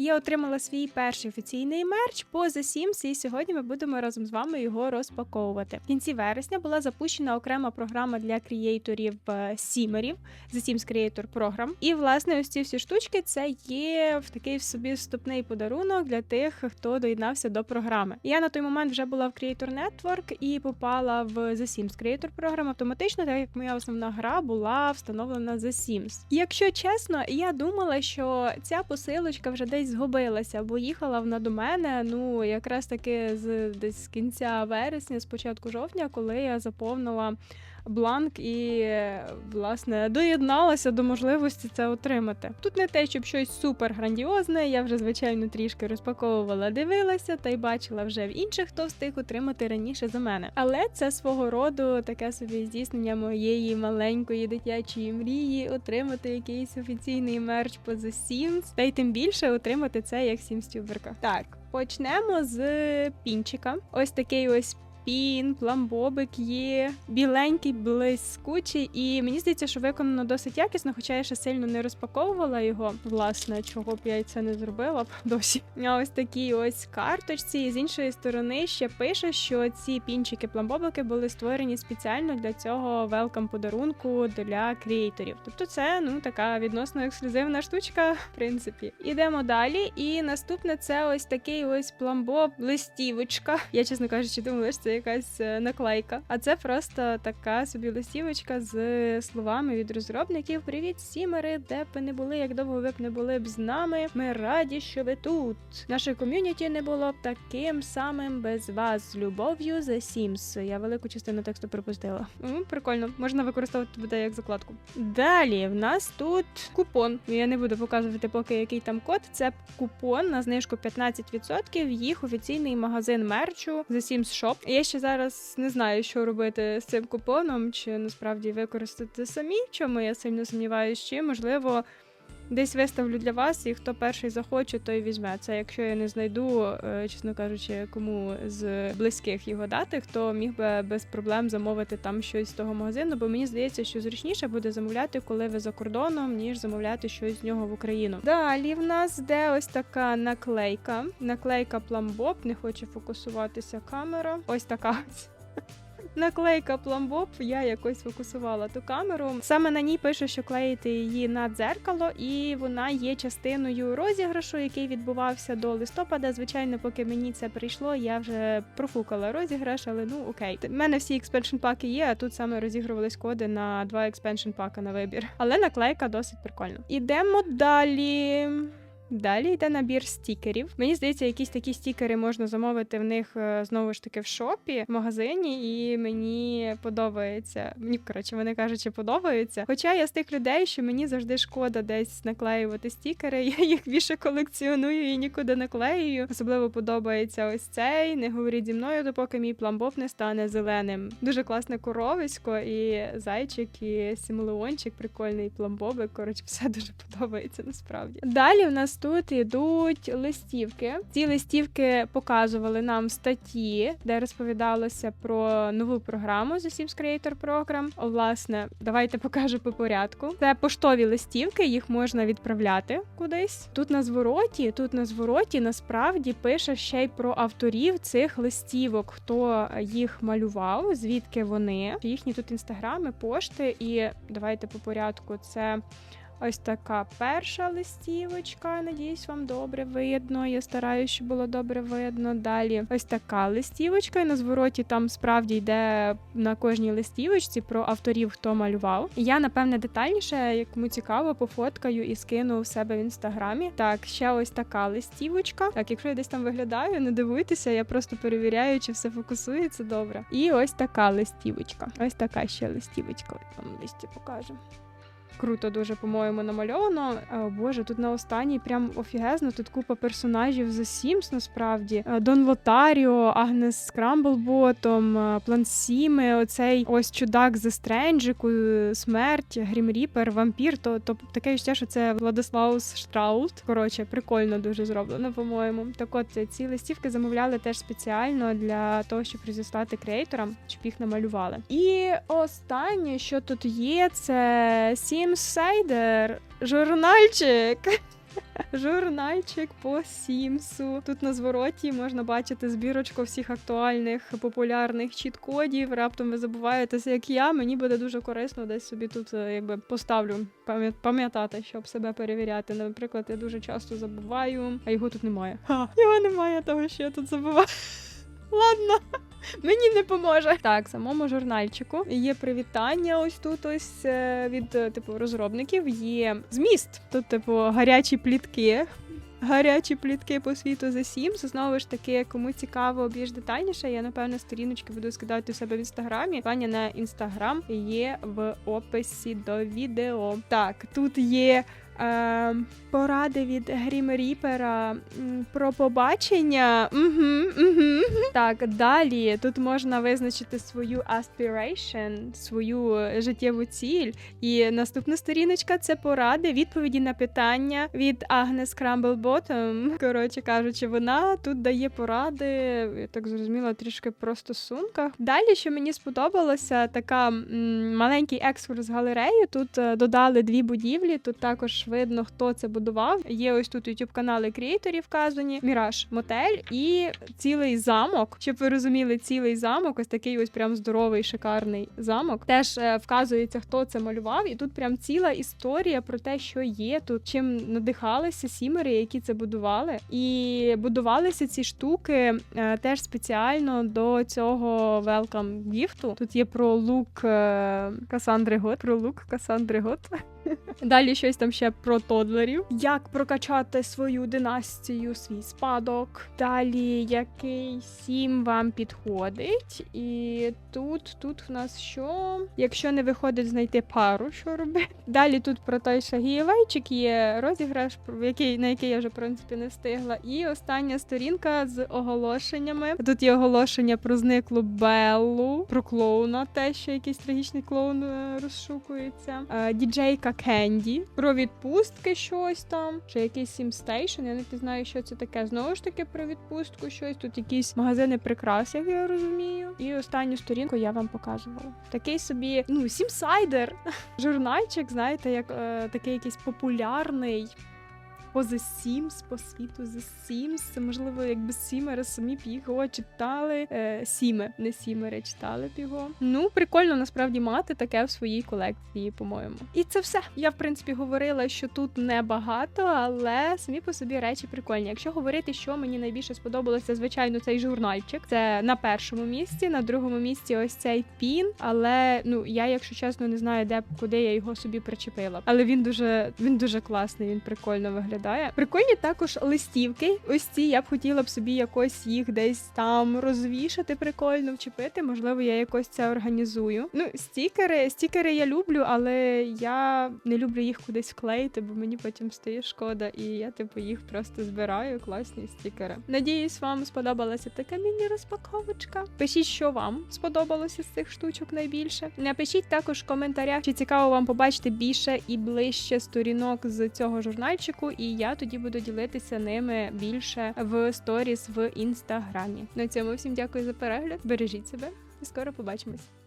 Я отримала свій перший офіційний мерч по The Sims, і сьогодні ми будемо разом з вами його розпаковувати. В кінці вересня була запущена окрема програма для креаторів е, сімерів The Sims Creator Program. І власне ось ці всі штучки це є в такий собі вступний подарунок для тих, хто доєднався до програми. Я на той момент вже була в Creator Network і попала в The Sims Creator Program автоматично, так як моя основна гра була встановлена The Sims. Якщо чесно, я думала, що ця посилочка вже десь згубилася, бо їхала вона до мене. Ну якраз таки з десь з кінця вересня, з початку жовтня, коли я заповнила бланк і власне доєдналася до можливості це отримати. Тут не те, щоб щось супер грандіозне. Я вже звичайно трішки розпаковувала, дивилася та й бачила вже в інших, хто встиг отримати раніше за мене. Але це свого роду таке собі здійснення моєї маленької дитячої мрії отримати якийсь офіційний мерч по The Sims, та й тим більше отримати це як Sims-тюберка. Так, почнемо з пінчика. Ось такий ось пін, пламбобик є біленький, блискучий, і мені здається, що виконано досить якісно, хоча я ще сильно не розпаковувала його. Власне, чого б я це не зробила б досі. А ось такі ось карточці. І з іншої сторони ще пише, що ці пінчики пламбобики були створені спеціально для цього велкам подарунку для креаторів. Тобто, це ну така відносно ексклюзивна штучка, в принципі. Ідемо далі. І наступне це ось такий ось пламбоб листівочка. Я, чесно кажучи, думала, що це якась е, наклейка. А це просто така собі листівочка з словами від розробників: Привіт, сімери, де б ви не були, як довго ви б не були б з нами. Ми раді, що ви тут. Наше ком'юніті не було б таким самим без вас. З любов'ю The Sims. Я велику частину тексту пропустила. М, Прикольно, можна використовувати буде як закладку. Далі в нас тут купон. Я не буду показувати поки який там код. Це купон на знижку 15%. Їх офіційний магазин мерчу The Sims Shop. Я ще зараз не знаю, що робити з цим купоном, чи насправді використати самі, чому я сильно сумніваюся, чи можливо. Десь виставлю для вас, і хто перший захоче, той візьме. Це якщо я не знайду, е, чесно кажучи, кому з близьких його дати, хто міг би без проблем замовити там щось з того магазину, бо мені здається, що зручніше буде замовляти, коли ви за кордоном, ніж замовляти щось з нього в Україну. Далі в нас де ось така наклейка. Наклейка пламбоб, не хоче фокусуватися камера. Ось така. Наклейка пламбоб, я якось фокусувала ту камеру. Саме на ній пише, що клеїти її на дзеркало, і вона є частиною розіграшу, який відбувався до листопада. Звичайно, поки мені це прийшло, я вже профукала розіграш, але ну окей. У мене всі експеншн паки є, а тут саме розігрувались коди на два експеншн пака на вибір. Але наклейка досить прикольна. Ідемо далі. Далі йде набір стікерів. Мені здається, якісь такі стікери можна замовити в них е, знову ж таки в шопі, в магазині, і мені подобається. Мені коротше, вони кажучи, подобаються. Хоча я з тих людей, що мені завжди шкода десь наклеювати стікери. Я їх більше колекціоную і нікуди не клею. Особливо подобається ось цей. Не говоріть зі мною, допоки мій пламбоб не стане зеленим. Дуже класне коровисько, і зайчик, і симулеончик, прикольний пламбобик. Коротше, все дуже подобається насправді. Далі в нас тут йдуть листівки. Ці листівки показували нам статті, де розповідалося про нову програму The Sims Creator Program. О, Власне, давайте покажу по порядку. Це поштові листівки, їх можна відправляти кудись. Тут на звороті, тут на звороті насправді пише ще й про авторів цих листівок, хто їх малював, звідки вони, їхні тут інстаграми, пошти. І давайте по порядку. Це Ось така перша листівочка. Надіюсь, вам добре видно. Я стараюся, щоб було добре видно. Далі ось така листівочка. І на звороті там справді йде на кожній листівочці про авторів, хто малював. Я, напевне, детальніше, як кому цікаво, пофоткаю і скину в себе в інстаграмі. Так, ще ось така листівочка. Так, якщо я десь там виглядаю, не дивуйтеся, я просто перевіряю, чи все фокусується добре. І ось така листівочка. Ось така ще листівочка. Ось Там листя покажу. Круто дуже, по-моєму, намальовано. О, Боже, тут на останній прям офігезно. Тут купа персонажів з Sims, насправді. Е, Дон Лотаріо, Агнес Скрамблботом, е, План Сіми, оцей ось чудак з Стренджику, Смерть, Грім Ріпер, Вампір. То, то таке відчуття, що це Владислаус Штраут. Коротше, прикольно дуже зроблено, по-моєму. Так от ці листівки замовляли теж спеціально для того, щоб розіслати креаторам, щоб їх намалювали. І останнє, що тут є, це Sims Sider, журнальчик. Журнальчик по Сімсу. Тут на звороті можна бачити збірочку всіх актуальних популярних чіт-кодів. Раптом ви забуваєтеся, як я. Мені буде дуже корисно десь собі тут е, якби поставлю пам'ятати, щоб себе перевіряти. Наприклад, я дуже часто забуваю, а його тут немає. Ха, його немає того, що я тут забуваю. Ладно. Мені не поможе. Так, самому журнальчику є привітання. Ось тут ось е, від е, типу розробників. Є зміст. Тут, типу, гарячі плітки. Гарячі плітки по світу за Sims. Знову ж таки, кому цікаво більш детальніше, я напевно сторіночки буду скидати у себе в інстаграмі. Пані на інстаграм є в описі до відео. Так, тут є. Е, поради від Грім Ріпера про побачення. Угу, угу. Так, далі тут можна визначити свою aspiration, свою життєву ціль. І наступна сторіночка це поради, відповіді на питання від Агнес Крамблботом. Коротше кажучи, вона тут дає поради, я так зрозуміла, трішки про стосунках. Далі, що мені сподобалося, така м, маленький екскурс в галерею. Тут е, додали дві будівлі. Тут також видно, хто це будував. Є ось тут youtube канали креаторів вказані, Міраж Мотель і цілий замок. Щоб ви розуміли, цілий замок, ось такий ось прям здоровий, шикарний замок. Теж е, вказується, хто це малював, і тут прям ціла історія про те, що є тут, чим надихалися сімери, які це будували. І будувалися ці штуки е, теж спеціально до цього welcome гіфту. Тут є про лук е, Касандри Гот, про лук Касандри Гот. Далі щось там ще про тодлерів. Як прокачати свою династію, свій спадок. Далі який сім вам підходить. І тут, тут в нас що? Якщо не виходить знайти пару, що робити. Далі тут про той шагієвейчик є розіграш, який, на який я вже в принципі не встигла. І остання сторінка з оголошеннями. Тут є оголошення про зниклу Беллу, про клоуна, те, що якийсь трагічний клоун е, розшукується. Е, Діджейка Кенді, про відпустки щось там, чи якийсь сімстейшн. Я не знаю, що це таке. Знову ж таки про відпустку щось. Тут якісь магазини прикрас, як я розумію. І останню сторінку я вам показувала. Такий собі, ну, сімсайдер. Журнальчик, знаєте, як е, такий якийсь популярний. По The Sims, по світу Sims. Це можливо, якби Сімери самі б його читали. Е, Сіми, не Сімери читали б його. Ну, прикольно насправді мати таке в своїй колекції, по-моєму. І це все. Я в принципі говорила, що тут небагато, але самі по собі речі прикольні. Якщо говорити, що мені найбільше сподобалося, звичайно, цей журнальчик. Це на першому місці, на другому місці ось цей пін. Але ну я, якщо чесно, не знаю, де куди я його собі причепила. Але він дуже він дуже класний, він прикольно виглядає. Прикольні також листівки. Ось ці я б хотіла б собі якось їх десь там розвішати, прикольно вчепити. Можливо, я якось це організую. Ну, стікери, стікери я люблю, але я не люблю їх кудись вклеїти, бо мені потім стає шкода, і я типу їх просто збираю. Класні стікери. Надіюсь, вам сподобалася така міні-розпаковочка. Пишіть, що вам сподобалося з цих штучок найбільше. Напишіть також в коментарях, чи цікаво вам побачити більше і ближче сторінок з цього журнальчику, і я тоді буду ділитися ними більше в сторіс в інстаграмі. На цьому всім дякую за перегляд. Бережіть себе і скоро побачимось.